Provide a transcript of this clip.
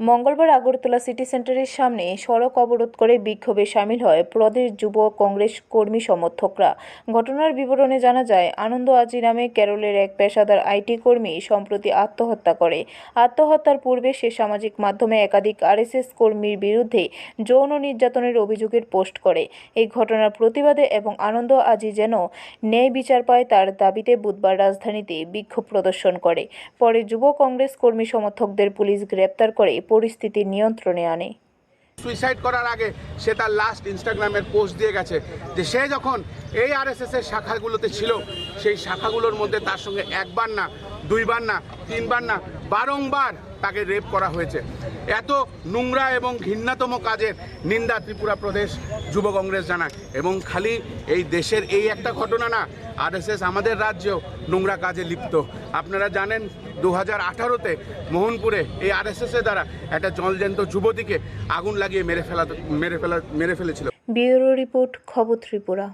মঙ্গলবার আগরতলা সিটি সেন্টারের সামনে সড়ক অবরোধ করে বিক্ষোভে সামিল হয় প্রদেশ যুব কংগ্রেস কর্মী সমর্থকরা। ঘটনার বিবরণে জানা যায়, আনন্দ আজি নামে কেরলের এক পেশাদার আইটি কর্মী সম্প্রতি আত্মহত্যা করে। আত্মহত্যার পূর্বে সে সামাজিক মাধ্যমে একাধিক আরএসএস কর্মীর বিরুদ্ধে যৌন নির্যাতনের অভিযোগের পোস্ট করে। এই ঘটনার প্রতিবাদে এবং আনন্দ আজি যেন ন্যায় বিচার পায় তার দাবিতে বুধবার রাজধানীতে বিক্ষোভ প্রদর্শন করে। পরে যুব কংগ্রেস কর্মী সমর্থকদের পুলিশ গ্রেপ্তার করে পরিস্থিতি নিয়ন্ত্রণে আনে। সুইসাইড করার আগে সে তার লাস্ট ইনস্টাগ্রামের পোস্ট দিয়ে গেছে যে সে যখন এই আরএসএস এর শাখাগুলোতে ছিল, সেই শাখাগুলোর মধ্যে তার সঙ্গে একবার না, দুইবার না, তিনবার না, বারংবার তাকে রেপ করা হয়েছে। এত নোংরা এবং ঘৃণাতম কাজের নিন্দা ত্রিপুরা প্রদেশ যুব কংগ্রেস জানায়। এবং খালি এই দেশের এই একটা ঘটনা না, আরএসএস আমাদের রাজ্যেও নোংরা কাজে লিপ্ত। আপনারা জানেন দু হাজার আঠারোতে মোহনপুরে এই আরএসএস এর দ্বারা একটা জলজ্যান্ত যুবতীকে আগুন লাগিয়ে মেরে ফেলা মেরে ফেলা মেরে ফেলেছিল। ব্যুরো রিপোর্ট, খবর ত্রিপুরা।